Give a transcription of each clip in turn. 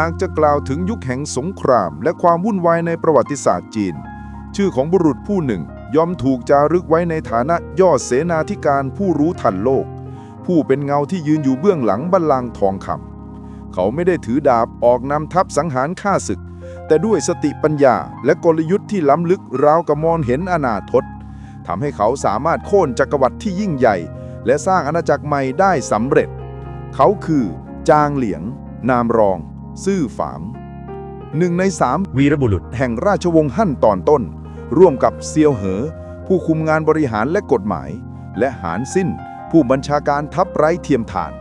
หากจะกล่าวถึงยุคแห่งสงครามและความวุ่นวายในประวัติศาสตร์จีน ชื่อของบุรุษผู้หนึ่งย่อมถูกจารึกไว้ในฐานะยอดเสนาธิการผู้รู้ทันโลก ผู้เป็นเงาที่ยืนอยู่เบื้องหลังบัลลังก์ทองคำเขาไม่ได้ถือดาบออกนำทัพสังหารฆ่าศึก แต่ด้วยสติปัญญาและกลยุทธ์ที่ล้ำลึกราวกับมองเห็นอนาคตทำให้เขาสามารถโค่นจักรวรรดิที่ยิ่งใหญ่ และสร้างอาณาจักรใหม่ได้สำเร็จ เขาคือจางเหลียง นามรอง ซื่อฝางหนึ่งในสามวีรบุรุษแห่งราชวงศ์ฮั่นตอนต้น ร่วมกับเซียวเหอ ผู้คุมงานบริหารและกฎหมาย และหานสิ้น ผู้บัญชาการทัพไร้เทียมทาน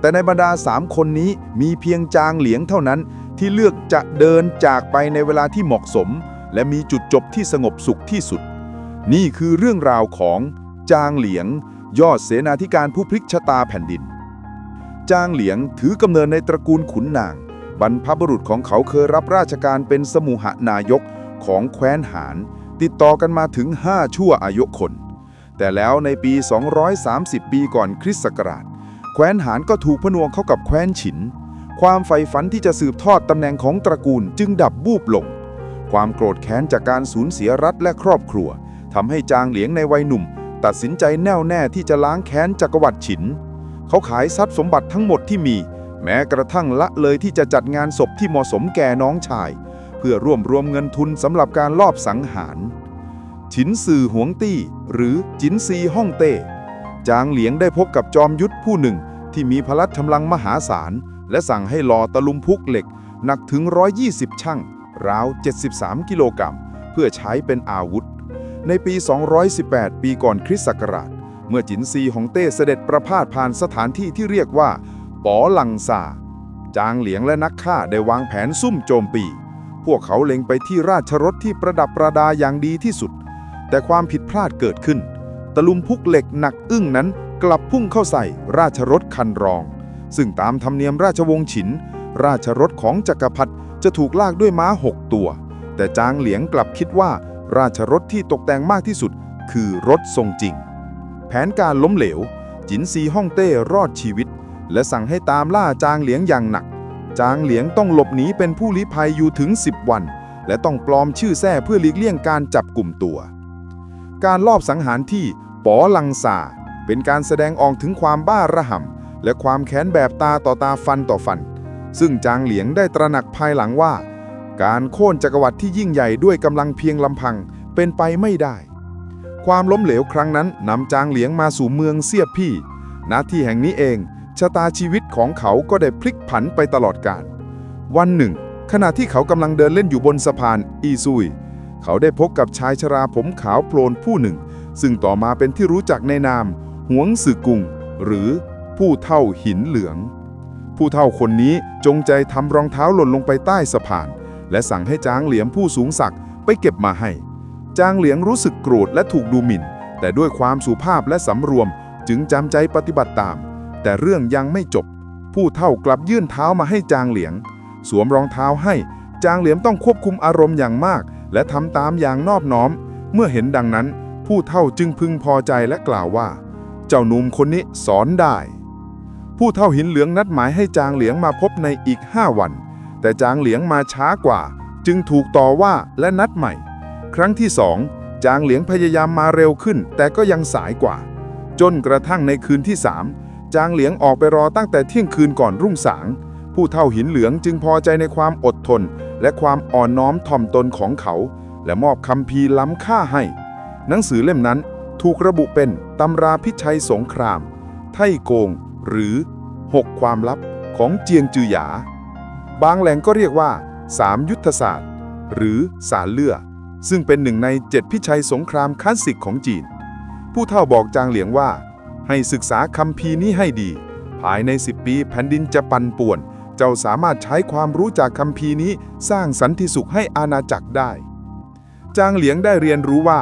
แต่ในบรรดาสามคนนี้มีเพียงจางเหลียงเท่านั้นที่เลือกจะเดินจากไปในเวลาที่เหมาะสม และมีจุดจบที่สงบสุขที่สุด นี่คือเรื่องราวของจางเหลียง ยอดเสนาธิการผู้พลิกชะตาแผ่นดิน จางเหลียงถือกำเนิดในตระกูลขุนนาง บรรพบุรุษของเขาเคยรับราชการเป็นสมุหนายกของแคว้นหาน ติดต่อกันมาถึง 5 ชั่วอายุคน แต่แล้วในปี 230 ปีก่อนคริสต์ศักราช แคว้นหานก็ถูกผนวกเข้ากับแคว้นฉิน ความใฝ่ฝันที่จะสืบทอดตำแหน่งของตระกูลจึงดับบูบลง ความโกรธแค้นจากการสูญเสียรัฐและครอบครัวทำให้จางเหลียงในวัยหนุ่ม ตัดสินใจแน่วแน่ที่จะล้างแค้นจักรวรรดิฉิน เขาขายทรัพย์สมบัติทั้งหมดที่มี ม้กระทั่งละเลยที่จะจัดงานศพที่เหมาะสมแก่น้องชาย เพื่อร่วมรวมเงินทุนสำหรับการลอบสังหาร ฉินซือหวงตี้ หรือจินซีฮ่องเต้ จางเหลียงได้พบกับจอมยุทธผู้หนึ่งที่มีพลัดกำลังมหาศาล และสั่งให้หล่อตะลุมพุกเหล็ก หนักถึง 120 ช่างราว 73 กิโลกรัม เพื่อใช้เป็นอาวุธ ในปี 218 ปีก่อนคริสต์ศักราช เมื่อจินซีของเต้เสด็จประพาสผ่านสถานที่ที่เรียกว่า ป๋อลังซาจางเหลียงและนักฆ่าได้วางแผนซุ่มโจมปีพวกเขาเล็งไปที่ราชรถที่ประดับประดาอย่างดีที่สุด แต่ความผิดพลาดเกิดขึ้น ตะลุมพุกเหล็กหนักอึ้งนั้นกลับพุ่งเข้าใส่ราชรถคันรอง ซึ่งตามธรรมเนียมราชวงศ์ฉิน ราชรถของจักรพรรดิจะถูกลากด้วยม้าหกตัว แต่จางเหลียงกลับคิดว่าราชรถที่ตกแต่งมากที่สุด คือรถทรงจริง แผนการล้มเหลว จินซีฮ่องเต้รอดชีวิต และสั่งให้ตามล่าจางเหลียงอย่างหนัก จางเหลียงต้องหลบหนีเป็นผู้ลี้ภัยอยู่ถึง 10 วัน และต้องปลอมชื่อแท้เพื่อหลีกเลี่ยงการจับกลุ่มตัว การลอบสังหารที่ป๋อลังซาเป็นการแสดงออกถึงความบ้าระห่ำและความแค้นแบบตาต่อตาฟันต่อฟัน ซึ่งจางเหลียงได้ตระหนักภายหลังว่า การโค่นจักรวรรดิที่ยิ่งใหญ่ด้วยกำลังเพียงลำพังเป็นไปไม่ได้ ความล้มเหลวครั้งนั้นนำจางเหลียงมาสู่เมืองเซียบพี่ณที่แห่งนี้เอง ชะตาชีวิตของเขาก็ได้พลิกผันไปตลอดกาลวันหนึ่ง ขณะที่เขากำลังเดินเล่นอยู่บนสะพานอีซุย เขาได้พบกับชายชราผมขาวโพลนผู้หนึ่ง ซึ่งต่อมาเป็นที่รู้จักในนามหวงสือกุง หรือผู้เท่าหินเหลือง ผู้เท่าคนนี้จงใจทำรองเท้าหล่นลงไปใต้สะพาน และสั่งให้จางเหลียงผู้สูงศักดิ์ไปเก็บมาให้ จางเหลียงรู้สึกโกรธและถูกดูหมิ่น แต่ด้วยความสุภาพและสำรวมจึงจำใจปฏิบัติตาม แต่เรื่องยังไม่จบ ผู้เท่ากลับยื่นเท้ามาให้จางเหลียง สวมรองเท้าให้ จางเหลียงต้องควบคุมอารมณ์อย่างมาก และทำตามอย่างนอบน้อม เมื่อเห็นดังนั้น ผู้เท่าจึงพึงพอใจและกล่าวว่า เจ้าหนุ่มคนนี้สอนได้ ผู้เท่าหินเหลืองนัดหมายให้จางเหลียงมาพบในอีก5วัน แต่จางเหลียงมาช้ากว่า จึงถูกต่อว่าและนัดใหม่ ครั้งที่สองจางเหลียงพยายามมาเร็วขึ้น แต่ก็ยังสายกว่า จนกระทั่งในคืนที่สาม จางเหลียงออกไปรอตั้งแต่เที่ยงคืนก่อนรุ่งสาง ผู้เท่าหินเหลืองจึงพอใจในความอดทน และความอ่อนน้อมถ่อมตนของเขา และมอบคำพีล้ำค่าให้ หนังสือเล่มนั้นถูกระบุเป็นตำราพิชัยสงครามไท่โกง หรือ 6 ความลับของเจียงจือหยา บางแหล่งก็เรียกว่า3ยุทธศาสตร์ หรือสารเลือซึ่งเป็นหนึ่งในเจ็ดพิชัยสงครามคลาสสิกของจีน ผู้เฒ่าบอกจางเหลียงว่า ให้ศึกษาคำพีนี้ให้ดี ภายใน 10 ปีแผ่นดินจะปั่นป่วน เจ้าสามารถใช้ความรู้จากคำพีนี้สร้างสันติสุขให้อาณาจักรได้ จางเหลียงได้เรียนรู้ว่า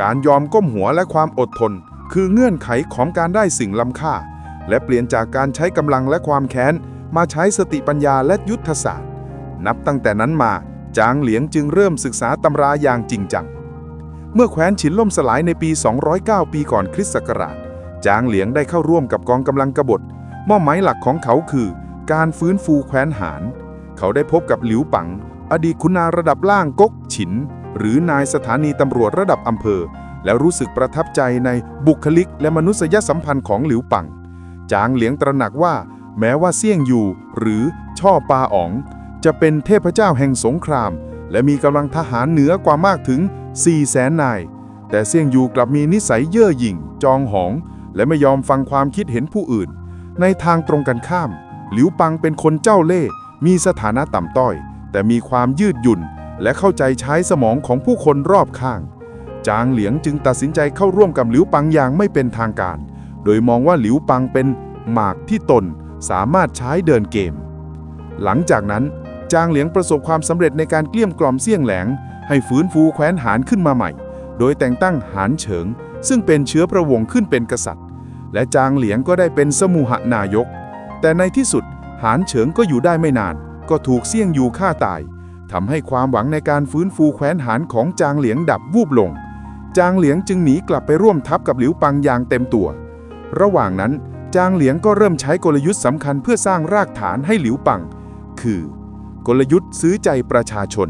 การยอมก้มหัวและความอดทน คือเงื่อนไขของการได้สิ่งล้ำค่า และเปลี่ยนจากการใช้กำลังและความแค้น มาใช้สติปัญญาและยุทธศาสตร์ นับตั้งแต่นั้นมา จางเหลียงจึงเริ่มศึกษาตำราอย่างจริงจังเมื่อแคว้นฉินล่มสลายในปี 209 ปีก่อนคริสต์ศักราช จางเหลียงได้เข้าร่วมกับกองกำลังกบฏมอบหมายหลักของเขาคือ การฟื้นฟูแคว้นหาน เขาได้พบกับหลิวปัง อดีตคุณนาระดับล่างก๊กฉิน หรือนายสถานีตำรวจระดับอำเภอ แล้วรู้สึกประทับใจในบุคลิกและมนุษยสัมพันธ์ของหลิวปัง จางเหลียงตระหนักว่า แม้ว่าเซี่ยงอยู่หรือช่อปาอ๋อง จะเป็นเทพเจ้าแห่งสงคราม และมีกำลังทหารเหนือกว่ามากถึง4แสนนาย แต่เซี่ยงอยู่กลับมีนิสัยเย่อหยิ่งจองหอง และไม่ยอมฟังความคิดเห็นผู้อื่น ในทางตรงกันข้าม หลิวปังเป็นคนเจ้าเล่ห์มีสถานะต่ำต้อย แต่มีความยืดหยุ่น และเข้าใจใช้สมองของผู้คนรอบข้าง จางเหลียงจึงตัดสินใจเข้าร่วมกับหลิวปังอย่างไม่เป็นทางการ โดยมองว่าหลิวปังเป็นหมากที่ตนสามารถใช้เดินเกม หลังจากนั้น จางเหลียงประสบความสำเร็จในการเกลี้ยกล่อมเสี่ยงแหลง ให้ฟื้นฟูแคว้นหานขึ้นมาใหม่ โดยแต่งตั้งหานเฉิง ซึ่งเป็นเชื้อพระวงศ์ขึ้นเป็นกษัตริย์ และจางเหลียงก็ได้เป็นสมุหนายก แต่ในที่สุดหานเฉิงก็อยู่ได้ไม่นาน ก็ถูกเสี่ยงอยู่ฆ่าตายทำให้ความหวังในการฟื้นฟูแคว้นหานของจางเหลียงดับวูบลง จางเหลียงจึงหนีกลับไปร่วมทัพกับหลิวปังอย่างเต็มตัว ระหว่างนั้นจางเหลียงก็เริ่มใช้กลยุทธ์สำคัญเพื่อสร้างรากฐานให้หลิวปัง คือ กลยุทธ์ซื้อใจประชาชน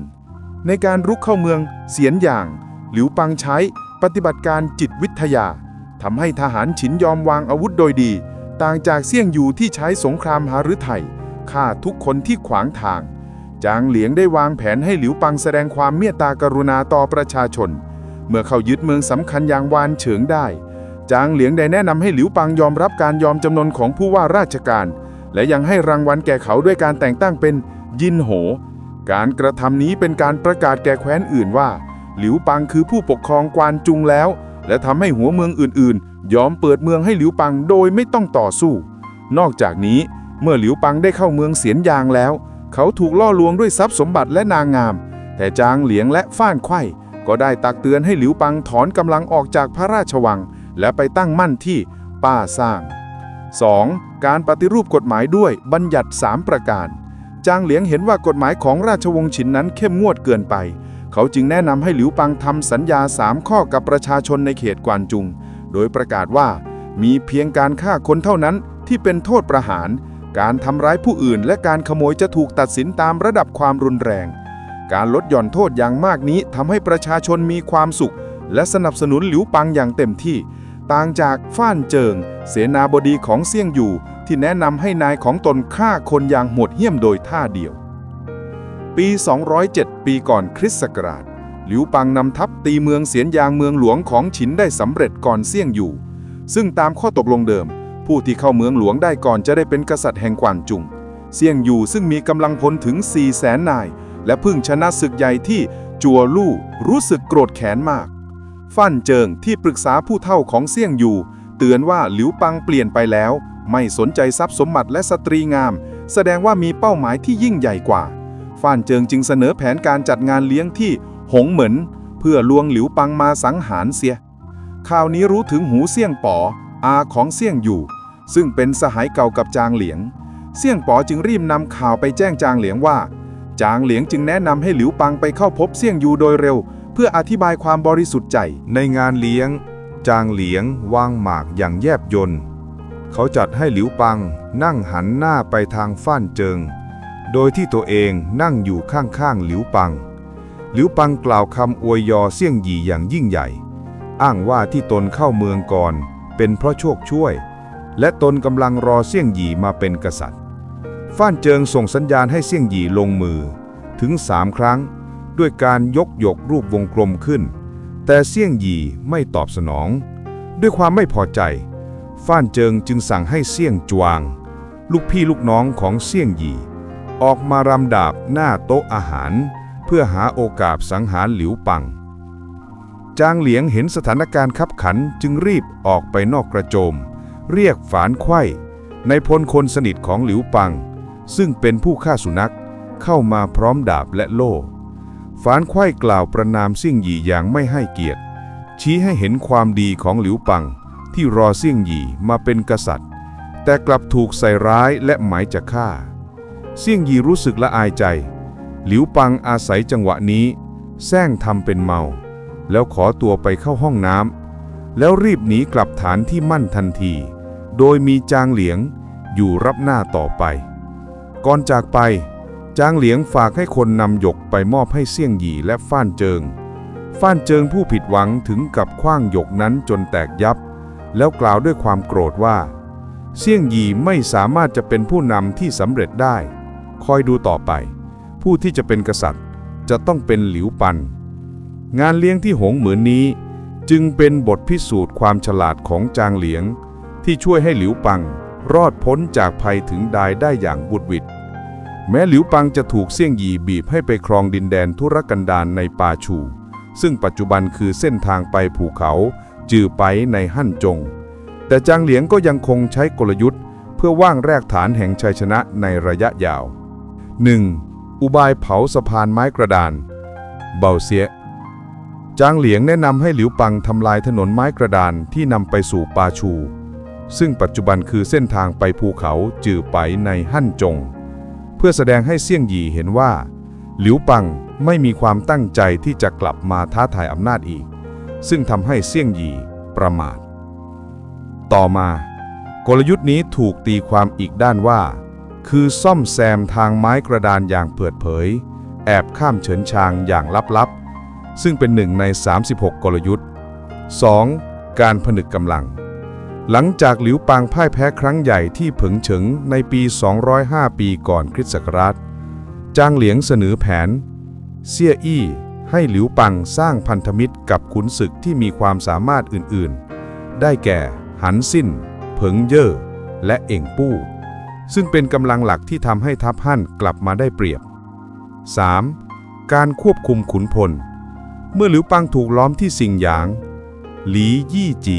ในการรุกเข้าเมืองเสียนอย่าง หลิวปังใช้ ปฏิบัติการจิตวิทยาทำให้ทหารฉินยอมวางอาวุธโดยดี ต่างจากเสี่ยงอยู่ที่ใช้สงครามหฤทัยฆ่าทุกคนที่ขวางทาง จางเหลียงได้วางแผนให้หลิวปังแสดงความเมตตากรุณาต่อประชาชน เมื่อเข้ายึดเมืองสำคัญอย่างวานเฉิงได้ จางเหลียงได้แนะนำให้หลิวปังยอมรับการยอมจำนนของผู้ว่าราชการ และยังให้รางวัลแก่เขาด้วยการแต่งตั้งเป็นยินโห การกระทำนี้เป็นการประกาศแก่แคว้นอื่นว่า หลิวปังคือผู้ปกครองกวานจุงแล้ว และทำให้หัวเมืองอื่นๆ ยอมเปิดเมืองให้หลิวปังโดยไม่ต้องต่อสู้ นอกจากนี้เมื่อหลิวปังได้เข้าเมืองเสียนยางแล้ว เขาถูกล่อลวงด้วยทรัพย์สมบัติและนางงาม แต่จางเหลียงและฟ้านไข่ก็ได้ตักเตือนให้หลิวปังถอนกำลังออกจากพระราชวัง และไปตั้งมั่นที่ป้าสร้าง 2. การปฏิรูปกฎหมายด้วยบัญญัติ 3 ประการ จางเหลียงเห็นว่ากฎหมายของราชวงศ์ฉินนั้นเข้มงวดเกินไป เขาจึงแนะนำให้หลิวปังทำสัญญา 3 ข้อกับประชาชนในเขตกวานจุง โดยประกาศว่า มีเพียงการฆ่าคนเท่านั้นที่เป็นโทษประหาร การทำร้ายผู้อื่น และการขโมยจะถูกตัดสินตามระดับความรุนแรง การลดหย่อนโทษอย่างมากนี้ทำให้ประชาชนมีความสุข และสนับสนุนหลิวปังอย่างเต็มที่ ต่างจากฟ้านเจิง เสนาบดีของเซี่ยงอยู่ที่แนะนำให้นายของตนฆ่าคนอย่างโหดเหี้ยมโดยท่าเดียว ปี 207 ปีก่อนคริสต์ศักราช หลิวปังนำทัพตีเมืองเสียนยางเมืองหลวงของฉินได้สำเร็จก่อนเซี่ยงอยู่ ซึ่งตามข้อตกลงเดิม ผู้ที่เข้าเมืองหลวงได้ก่อนจะได้เป็นกษัตริย์แห่งกวานจุง เซี่ยงอยู่ซึ่งมีกำลังพลถึง 4 0 0แสนนาย และพิ่งชนะศึกใหญ่ที่จัวลู่รู้สึกโกรธแค้นมาก ฟั่นเจิงที่ปรึกษาผู้เฒ่าของเซี่ยงอยู่ เตือนว่าหลิวปังเปลี่ยนไปแล้ว ไม่สนใจทรัพย์สมบัติและสตรีงาม แสดงว่ามีเป้าหมายที่ยิ่งใหญ่กว่า ฟั่นเจิงจึงเสนอแผนการจัดงานเลี้ยงที่หงเหมินเพื่อลวงหลิวปังมาสังหารเสีย ข่าวนี้รู้ถึงหูเซี่ยงป๋ออาของเซี่ยงอยู่ ซึ่งเป็นสหายเก่ากับจางเหลียงเซี่ยงป๋อจึงรีบนำข่าวไปแจ้งจางเหลียงว่า จางเหลียงจึงแนะนำให้หลิวปังไปเข้าพบเซี่ยงอยู่โดยเร็ว เพื่ออธิบายความบริสุทธิ์ใจ ในงานเลี้ยง จางเหลียงวางหมากอย่างแยบยนต์เขาจัดให้หลิวปังนั่งหันหน้าไปทางฟ้านเจิง โดยที่ตัวเองนั่งอยู่ข้างๆหลิวปัง หลิวปังกล่าวคำอวยยอเสี่ยงหยีอย่างยิ่งใหญ่ อ้างว่าที่ตนเข้าเมืองก่อน เป็นเพราะโชคช่วย และตนกำลังรอเสี่ยงหยีมาเป็นกษัตริย์ ฟ้านเจิงส่งสัญญาณให้เสี่ยงหยีลงมือ ถึงสามครั้ง ด้วยการยกหยกรูปวงกลมขึ้น แต่เสี่ยงหยีไม่ตอบสนอง ด้วยความไม่พอใจฟ้านเจิงจึงสั่งให้เสี่ยงจวาง ลูกพี่ลูกน้องของเสี่ยงหยี ออกมารำดาบหน้าโต๊ะอาหาร เพื่อหาโอกาสสังหารหลิวปัง จางเหลียงเห็นสถานการณ์ขับขันจึงรีบออกไปนอกกระโจม เรียกฝานไข้ในพลคนสนิทของหลิวปัง ซึ่งเป็นผู้ฆ่าสุนัขเข้ามาพร้อมดาบและโล่ฝานไข้กล่าวประนามเสี่ยงหยีอย่างไม่ให้เกียรติ ชี้ให้เห็นความดีของหลิวปัง ที่รอเสี่ยงหยีมาเป็นกษัตริย์ แต่กลับถูกใส่ร้ายและหมายจะฆ่า เสี่ยงยีรู้สึกละอายใจ หลิวปังอาศัยจังหวะนี้แซงทำเป็นเมา แล้วขอตัวไปเข้าห้องน้ำแล้วรีบหนีกลับฐานที่มั่นทันที โดยมีจางเหลียงอยู่รับหน้าต่อไป ก่อนจากไป จางเหลียงฝากให้คนนำหยกไปมอบให้เสี่ยงหยีและฟ้านเจิง ฟ้านเจิงผู้ผิดหวังถึงกับคว้างหยกนั้นจนแตกยับ แล้วกล่าวด้วยความโกรธว่าเสี่ยงหยีไม่สามารถจะเป็นผู้นำที่สำเร็จได้ คอยดูต่อไป ผู้ที่จะเป็นกษัตริย์จะต้องเป็นหลิวปัน งานเลี้ยงที่หงเหมือนนี้ จึงเป็นบทพิสูจน์ความฉลาดของจางเหลียง ที่ช่วยให้หลิวปังรอดพ้นจากภัยถึงดายได้อย่างบุดหวิดแม้หลิวปังจะถูกเสี่ยงหยีบีบให้ไปครองดินแดนธุรกันดารในป่าชู ซึ่งปัจจุบันคือเส้นทางไปภูเขาจือไปในหั่นจง แต่จางเหลียงก็ยังคงใช้กลยุทธ์ เพื่อว่างแรกฐานแห่งชัยชนะในระยะยาว 1. อุบายเผาสะพานไม้กระดาน เบาเสีย จางเหลียงแนะนำให้หลิวปังทำลายถนนไม้กระดานที่นำไปสู่ปาชู ซึ่งปัจจุบันคือเส้นทางไปภูเขาจือไปในหั่นจง เพื่อแสดงให้เสี่ยงหยีเห็นว่า หลิวปังไม่มีความตั้งใจที่จะกลับมาท้าทายอำนาจอีก ซึ่งทำให้เสี่ยงหยีประมาท ต่อมา กลยุทธ์นี้ถูกตีความอีกด้านว่า คือซ่อมแซมทางไม้กระดานอย่างเปิดเผย แอบข้ามเฉินชางอย่างลับๆ ซึ่งเป็นหนึ่งใน 36 กลยุทธ์ 2. การผนึกกำลัง หลังจากหลิวปางพ่ายแพ้ครั้งใหญ่ที่เผิงเฉิงในปี 205 ปีก่อนคริสต์ศักราช จางเหลียงเสนอแผน เซี่ยอี้ให้หลิวปังสร้างพันธมิตรกับขุนศึกที่มีความสามารถอื่นๆ ได้แก่หันสิ้น เผิงเย่อและเอ่งปู้ ซึ่งเป็นกำลังหลักที่ทำให้ทัพฮั่นกลับมาได้เปรียบ 3. การควบคุมขุนพล เมื่อหลิวปังถูกล้อมที่สิงหยาง หลียี่จี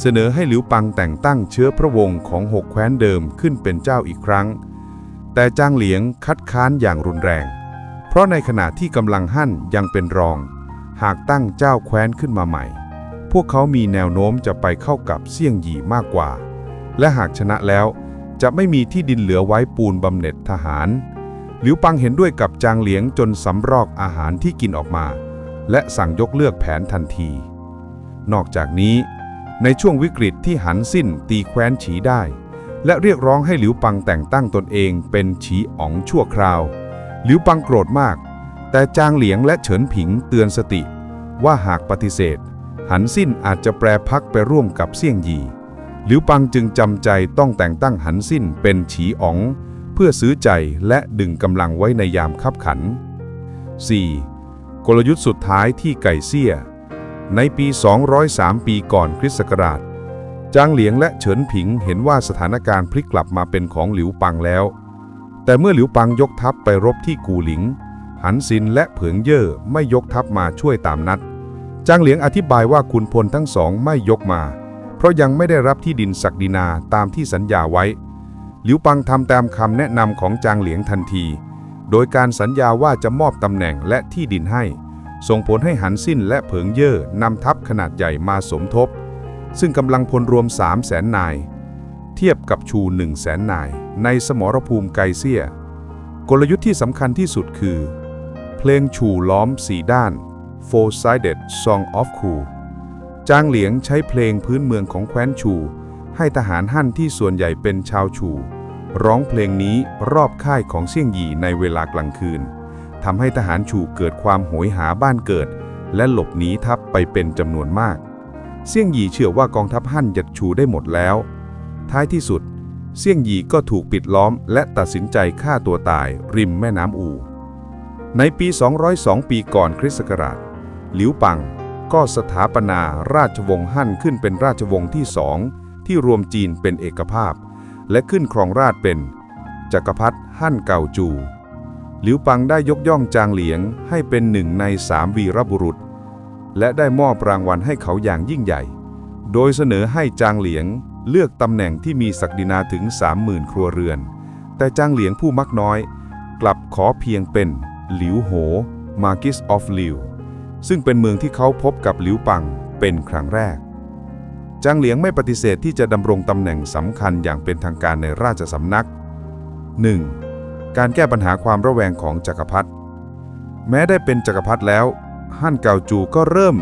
เสนอให้หลิวปังแต่งตั้งเชื้อพระวงศ์ของหกแคว้นเดิมขึ้นเป็นเจ้าอีกครั้ง แต่จางเหลียงคัดค้านอย่างรุนแรง เพราะในขณะที่กำลังหั่นยังเป็นรอง หากตั้งเจ้าแคว้นขึ้นมาใหม่ พวกเขามีแนวโน้มจะไปเข้ากับเสี่ยงหยีมากกว่า และหากชนะแล้ว จะไม่มีที่ดินเหลือไว้ปูนบำเหน็จทหาร หลิวปังเห็นด้วยกับจางเหลียงจนสำรอกอาหารที่กินออกมา และสั่งยกเลิกแผนทันที นอกจากนี้ ในช่วงวิกฤตที่หันสิ้นตีแคว้นฉีได้ และเรียกร้องให้หลิวปังแต่งตั้งตนเองเป็นฉีอ๋องชั่วคราว หลิวปังโกรธมาก แต่จางเหลียงและเฉินผิงเตือนสติ ว่าหากปฏิเสธ หันสิ้นอาจจะแปรพักไปร่วมกับเสี่ยงยี หลิวปังจึงจำใจต้องแต่งตั้งหันสิ้นเป็นฉีอ๋อง เพื่อซื้อใจและดึงกำลังไว้ในยามคับขัน 4. กลยุทธ์สุดท้ายที่ไก่เซี่ยในปี 203 ปีก่อนคริสต์ศักราช จางเหลียงและเฉินผิงเห็นว่าสถานการณ์พลิกกลับมาเป็นของหลิวปังแล้ว แต่เมื่อหลิวปังยกทัพไปรบที่กูหลิง หันซินและเผิงเย่อไม่ยกทัพมาช่วยตามนัด จางเหลียงอธิบายว่าขุนพลทั้งสองไม่ยกมา ราะยังไม่ได้รับที่ดินศักดินาตามที่สัญญาไว้ หลิวปังทำตามคำแนะนำของจางเหลียงทันที โดยการสัญญาว่าจะมอบตำแหน่งและที่ดินให้ ส่งผลให้หันสิ้นและเผิงเย่อนำทัพขนาดใหญ่มาสมทบ ซึ่งกำลังพลรวม3 0 0แสนนาย เทียบกับชู1 0 0 0 0แสนนาย ในสมรภูมิไกเซีย กลยุทธ์ที่สำคัญที่สุดคือ เพลงชูล้อมสีด้าน Four-Sided Song of Ku จางเหลียงใช้เพลงพื้นเมืองของแคว้นชู ให้ทหารหั่นที่ส่วนใหญ่เป็นชาวชู ร้องเพลงนี้รอบค่ายของเซี่ยงหยีในเวลากลางคืนทำให้ทหารชูเกิดความโหยหาบ้านเกิด และหลบหนีทัพไปเป็นจำนวนมากเซี่ยงหยีเชื่อว่ากองทัพหั่นยัดชูได้หมดแล้ว ท้ายที่สุดเซี่ยงหยีก็ถูกปิดล้อม และตัดสินใจฆ่าตัวตายริมแม่น้ำอู ในปี 202 ปีก่อนคริสต์ศักราช หลิวปัง ก็สถาปนาราชวงศ์ฮั่นขึ้นเป็นราชวงศ์ที่สองที่รวมจีนเป็นเอกภาพ และขึ้นครองราชเป็น จักรพรรดิฮั่นเก่าจู หลิวปังได้ยกย่องจางเหลียงให้เป็นหนึ่งในสามวีรบุรุษ และได้มอบรางวัลให้เขาอย่างยิ่งใหญ่ โดยเสนอให้จางเหลียงเลือกตำแหน่งที่มีศักดินาถึง 30,000 ครัวเรือน แต่จางเหลียงผู้มักน้อย กลับขอเพียงเป็นหลิวโห Marquis of Liu ซึ่งเป็นเมืองที่เขาพบกับหลิวปังเป็นครั้งแรก จางเหลียงไม่ปฏิเสธที่จะดำรงตำแหน่งสำคัญอย่างเป็นทางการในราชสำนัก 1. การแก้ปัญหาความระแวงของจักรพรรดิแม้ได้เป็นจักรพรรดิแล้ว ฮั่นเกาจูก็เริ่ม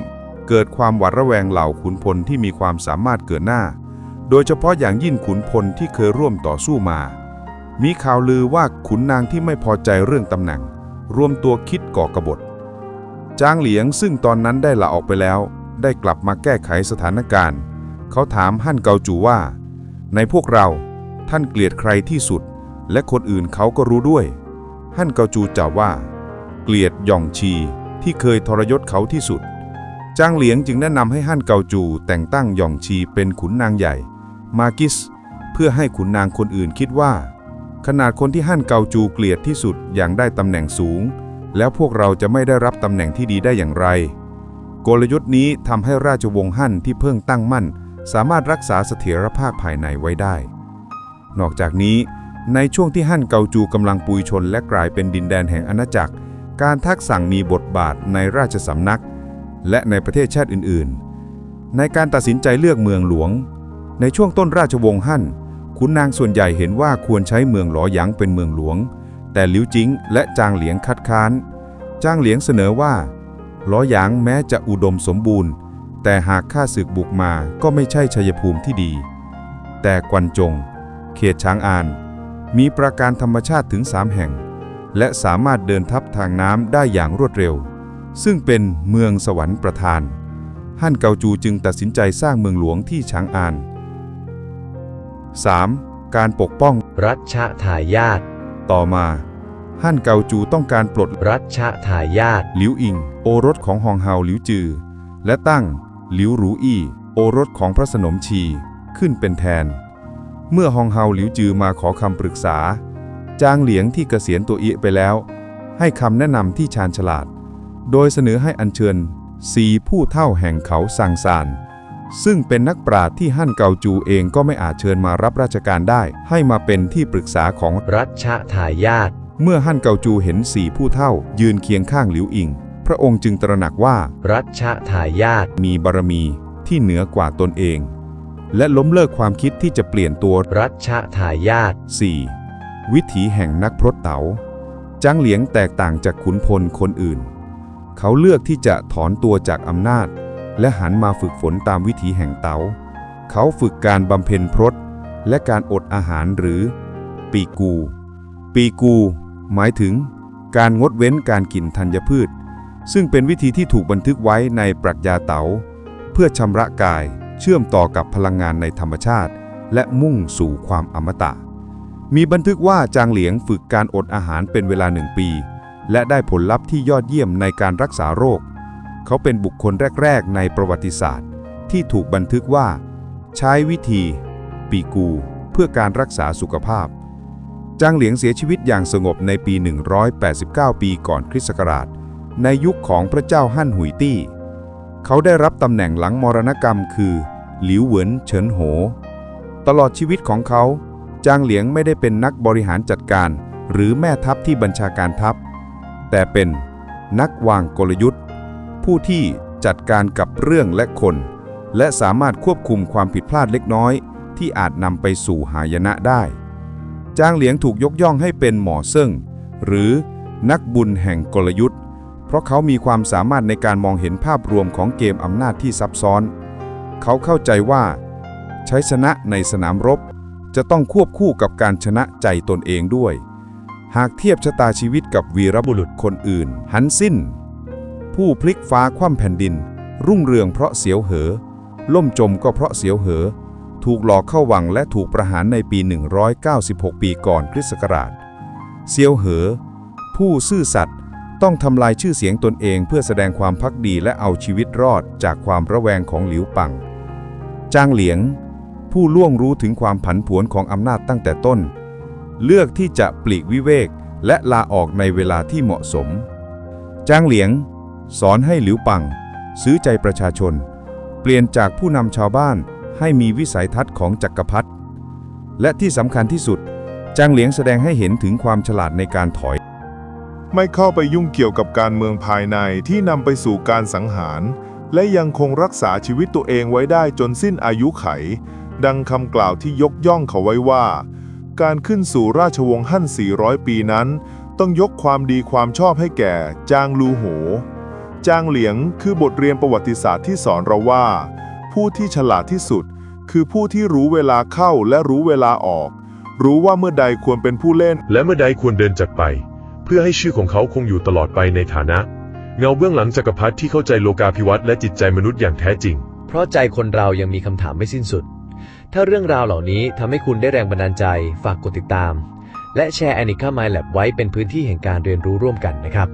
เกิดความหวาดระแวงเหล่าขุนพลที่มีความสามารถเกินหน้า โดยเฉพาะอย่างยิ่งขุนพลที่เคยร่วมต่อสู้มา มีข่าวลือว่าขุนนางที่ไม่พอใจเรื่องตำแหน่ง รวมตัวคิดก่อกบฏ จางเหลียงซึ่งตอนนั้นได้ลาออกไปแล้ว ได้กลับมาแก้ไขสถานการณ์ เขาถามฮั่นเกาจูว่า ในพวกเราท่านเกลียดใครที่สุด และคนอื่นเขาก็รู้ด้วยฮั่นเกาจูจ่าว่า เกลียดหย่องชีที่เคยทรยศเขาที่สุด จางเหลียงจึงแนะนำให้ฮั่นเกาจูแต่งตั้งหย่องชีเป็นขุนนางใหญ่ มากิส เพื่อให้ขุนนางคนอื่นคิดว่า ขนาดคนที่ฮั่นเกาจูเกลียดที่สุดอย่างได้ตำแหน่งสูง แล้วพวกเราจะไม่ได้รับตำแหน่งที่ดีได้อย่างไร กลยุทธ์นี้ทำให้ราชวงศ์ฮั่นที่เพิ่งตั้งมั่น สามารถรักษาเสถียรภาพภายในไว้ได้ นอกจากนี้ ในช่วงที่ฮั่นเกาจูกำลังปุยชนและกลายเป็นดินแดนแห่งอาณาจักร การทักสั่งมีบทบาทในราชสำนัก และในประเทศชาติอื่น ๆ ในการตัดสินใจเลือกเมืองหลวง ในช่วงต้นราชวงศ์ฮั่นขุนนางส่วนใหญ่เห็นว่าควรใช้เมืองหลอหยางเป็นเมืองหลวง แต่หลิวจิงและจางเหลียงคัดค้าน จางเหลียงเสนอว่าหลอหยางแม้จะอุดมสมบูรณ์ แต่หากข้าศึกบุกมาก็ไม่ใช่ชัยภูมิที่ดี แต่กวนจง เขตช้างอาน มีปราการธรรมชาติถึงสามแห่ง และสามารถเดินทับทางน้ำได้อย่างรวดเร็ว ซึ่งเป็นเมืองสวรรค์ประทานฮั่นเกาจูจึงตัดสินใจสร้างเมืองหลวงที่ช้างอาน 3. การปกป้องรัชทายาท ต่อมาฮั่นเกาจูต้องการปลดรัชทายาทหลิวอิง โอรสของฮองเฮาหลิวจือ และตั้งหลิวหรูอี้โอรสของพระสนมชีขึ้นเป็นแทน เมื่อฮองเฮาหลิวจือมาขอคำปรึกษา จางเหลียงที่เกษียณตัวเอียไปแล้ว ให้คำแนะนำที่ชาญฉลาด โดยเสนอให้อัญเชิญสีผู้เท่าแห่งเขาสังซาน ซึ่งเป็นนักปราชญ์ที่ฮั่นเกาจูเองก็ไม่อาจเชิญมารับราชการได้ ให้มาเป็นที่ปรึกษาของรัชทายาทเมื่อฮั่นเกาจูเห็นสี่ผู้เท่า ยืนเคียงข้างหลิวอิง พระองค์จึงตระหนักว่า รัชทายาทมีบารมีที่เหนือกว่าตนเอง และล้มเลิกความคิดที่จะเปลี่ยนตัวรัชทายาท 4. วิถีแห่งนักพรตเต๋าจางเหลียงแตกต่างจากขุนพลคนอื่น เขาเลือกที่จะถอนตัวจากอำนาจ และหันมาฝึกฝนตามวิถีแห่งเต๋า เขาฝึกการบำเพ็ญพรตและการอดอาหารหรือ ปีกู ปีกู หมายถึง การงดเว้นการกินธัญพืช ซึ่งเป็นวิธีที่ถูกบันทึกไว้ในปรัชญาเต๋า เพื่อชำระกายเชื่อมต่อกับพลังงานในธรรมชาติ และมุ่งสู่ความอมตะ มีบันทึกว่าจางเหลียงฝึกการอดอาหารเป็นเวลาหนึ่งปี และได้ผลลัพธ์ที่ยอดเยี่ยมในการรักษาโรค เขาเป็นบุคคลแรก ๆ ในประวัติศาสตร์ ที่ถูกบันทึกว่า ใช้วิธี ปีกู เพื่อการรักษาสุขภาพ จางเหลียงเสียชีวิตอย่างสงบในปี 189 ปีก่อนคริสต์ศักราช ในยุคของพระเจ้าฮั่นหุยตี้ เขาได้รับตำแหน่งหลังมรณกรรมคือหลิวเหวินเฉินโห ตลอดชีวิตของเขา จางเหลียงไม่ได้เป็นนักบริหารจัดการ หรือแม่ทัพที่บัญชาการทัพ แต่เป็นนักวางกลยุทธ์ ผู้ที่จัดการกับเรื่องและคน และสามารถควบคุมความผิดพลาดเล็กน้อย ที่อาจนำไปสู่หายนะได้ จางเหลียงถูกยกย่องให้เป็นหมอเซิ่ง หรือนักบุญแห่งกลยุทธ์ เพราะเขามีความสามารถในการมองเห็นภาพรวมของเกมอำนาจที่ซับซ้อน เขาเข้าใจว่า ใช้ชนะในสนามรบ จะต้องควบคู่กับการชนะใจตนเองด้วย หากเทียบชะตาชีวิตกับวีรบุรุษคนอื่น หันสิ้น ผู้พลิกฟ้าคว่ำแผ่นดิน รุ่งเรืองเพราะเสียวเหอ ล่มจมก็เพราะเสียวเหอ ถูกหลอกเข้าวังและถูกประหารในปี 196 ปีก่อนคริสต์ศักราชเซียวเหอ ผู้ซื่อสัตย์ต้องทำลายชื่อเสียงตนเองเพื่อแสดงความพักดีและเอาชีวิตรอดจากความระแวงของหลิวปัง จางเหลียง ผู้ล่วงรู้ถึงความผันผวนของอำนาจตั้งแต่ต้น เลือกที่จะปลีกวิเวกและลาออกในเวลาที่เหมาะสม จางเหลียง สอนให้หลิวปัง ซื้อใจประชาชน เปลี่ยนจากผู้นำชาวบ้านให้มีวิสัยทัศน์ของจักรพรรดิและที่สำคัญที่สุด จางเหลียงแสดงให้เห็นถึงความฉลาดในการถอย ไม่เข้าไปยุ่งเกี่ยวกับการเมืองภายในที่นำไปสู่การสังหาร และยังคงรักษาชีวิตตัวเองไว้ได้จนสิ้นอายุไข ดังคำกล่าวที่ยกย่องเขาไว้ว่า การขึ้นสู่ราชวงศ์ฮั่น 400 ปีนั้น ต้องยกความดีความชอบให้แก่จางลูโห จางเหลียงคือบทเรียนประวัติศาสตร์ที่สอนเราว่า ผู้ที่ฉลาดที่สุด คือผู้ที่รู้เวลาเข้าและรู้เวลาออก รู้ว่าเมื่อใดควรเป็นผู้เล่น และเมื่อใดควรเดินจากไป เพื่อให้ชื่อของเขาคงอยู่ตลอดไปในฐานะ เงาเบื้องหลังจักรพรรดิที่เข้าใจโลกาภิวัตน์และจิตใจมนุษย์อย่างแท้จริง เพราะใจคนเรายังมีคำถามไม่สิ้นสุด ถ้าเรื่องราวเหล่านี้ทำให้คุณได้แรงบันดาลใจ ฝากกดติดตาม และแชร์ a n i c a My Lab ไว้เป็นพื้นที่แห่งการเรียนรู้ร่วมกันนะครับ